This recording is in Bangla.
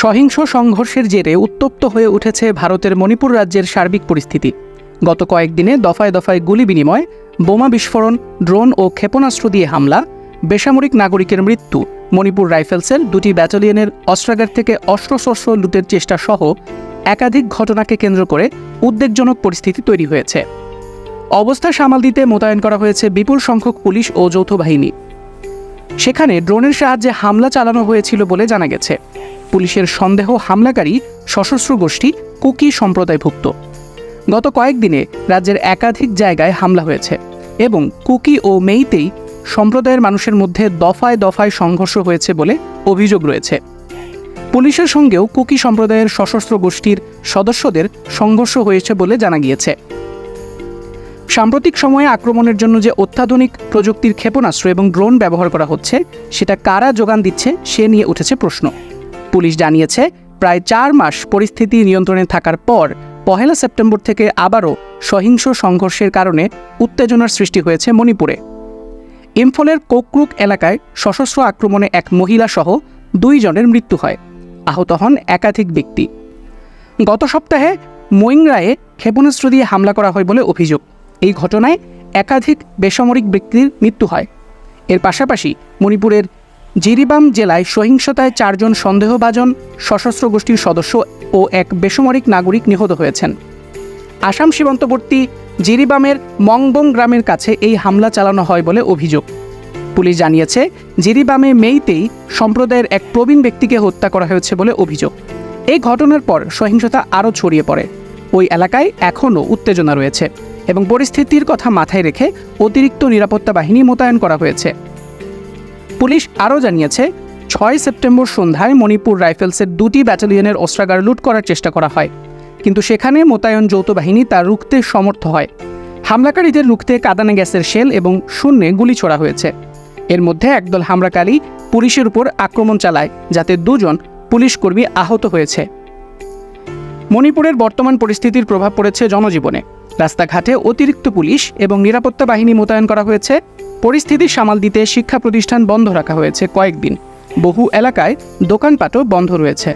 সহিংস সংঘর্ষের জেরে উত্তপ্ত হয়ে উঠেছে ভারতের মণিপুর রাজ্যের সার্বিক পরিস্থিতি। গত কয়েকদিনে দফায় দফায় গুলি বিনিময়, বোমা বিস্ফোরণ, ড্রোন ও ক্ষেপণাস্ত্র দিয়ে হামলা, বেসামরিক নাগরিকের মৃত্যু, মণিপুর রাইফেলসের দুটি ব্যাটালিয়নের অস্ত্রাগার থেকে অস্ত্রশস্ত্র লুটের চেষ্টা সহ একাধিক ঘটনাকে কেন্দ্র করে উদ্বেগজনক পরিস্থিতি তৈরি হয়েছে। অবস্থা সামাল দিতে মোতায়েন করা হয়েছে বিপুল সংখ্যক পুলিশ ও যৌথ বাহিনী। সেখানে ড্রোনের সাহায্যে হামলা চালানো হয়েছিল বলে জানা গেছে। পুলিশের সন্দেহ হামলাকারী সশস্ত্র গোষ্ঠী কুকি সম্প্রদায়ভুক্ত। গত কয়েকদিনে রাজ্যের একাধিক জায়গায় হামলা হয়েছে এবং কুকি ও মেইতেই সম্প্রদায়ের মানুষের মধ্যে দফায় দফায় সংঘর্ষ হয়েছে বলে অভিযোগ রয়েছে। পুলিশের সঙ্গেও কুকি সম্প্রদায়ের সশস্ত্র গোষ্ঠীর সদস্যদের সংঘর্ষ হয়েছে বলে জানা গিয়েছে। সাম্প্রতিক সময়ে আক্রমণের জন্য যে অত্যাধুনিক প্রযুক্তির ক্ষেপণাস্ত্র এবং ড্রোন ব্যবহার করা হচ্ছে, সেটা কারা যোগান দিচ্ছে সে নিয়ে উঠেছে প্রশ্ন। পুলিশ জানিয়েছে, প্রায় চার মাস পরিস্থিতি নিয়ন্ত্রণে থাকার পর পহেলা সেপ্টেম্বর থেকে আবারও সহিংস সংঘর্ষের কারণে উত্তেজনার সৃষ্টি হয়েছে মণিপুরে। ইম্ফলের কোকরুক এলাকায় সশস্ত্র আক্রমণে এক মহিলা সহ দুই জনের মৃত্যু হয়। আহত হন একাধিক ব্যক্তি। গত সপ্তাহে মইংরায়ে ক্ষেপণাস্ত্র দিয়ে হামলা করা হয় বলে অভিযোগ। এই ঘটনায় একাধিক বেসামরিক ব্যক্তির মৃত্যু হয়। এর পাশাপাশি মণিপুরের জিরিবাম জেলায় সহিংসতায় চারজন সন্দেহভাজন সশস্ত্র গোষ্ঠীর সদস্য ও এক বেসামরিক নাগরিক নিহত হয়েছেন। আসাম সীমান্তবর্তী জিরিবামের মংবং গ্রামের কাছে এই হামলা চালানো হয় বলে অভিযোগ। পুলিশ জানিয়েছে, জিরিবামে মেইতেই সম্প্রদায়ের এক প্রবীণ ব্যক্তিকে হত্যা করা হয়েছে বলে অভিযোগ। এই ঘটনার পর সহিংসতা আরও ছড়িয়ে পড়ে। ওই এলাকায় এখনও উত্তেজনা রয়েছে। এবং পরিস্থিতির কথা মাথায় রেখে অতিরিক্ত নিরাপত্তা বাহিনী মোতায়েন করা হয়েছে। পুলিশ আরও জানিয়েছে, ছয় সেপ্টেম্বর সন্ধ্যায় মণিপুর রাইফেলসের দুটি ব্যাটালিয়নের অস্ত্রাগার লুট করার চেষ্টা করা হয়। কিন্তু সেখানে মোতায়েন যৌথ বাহিনী তা রুখতে সমর্থ হয়। হামলাকারীদের রুখতে কাদানে গ্যাসের শেল এবং শূন্যে গুলি ছোড়া হয়েছে। এর মধ্যে একদল হামলাকারী পুলিশের উপর আক্রমণ চালায়, যাতে দুজন পুলিশ কর্মী আহত হয়েছে। মণিপুরের বর্তমান পরিস্থিতির প্রভাব পড়েছে জনজীবনে। রাস্তাঘাটে অতিরিক্ত পুলিশ এবং নিরাপত্তা বাহিনী মোতায়েন করা হয়েছে। পরিস্থিতি সামাল দিতে শিক্ষা প্রতিষ্ঠান বন্ধ রাখা হয়েছে কয়েকদিন। বহু এলাকায় দোকানপাটও বন্ধ রয়েছে।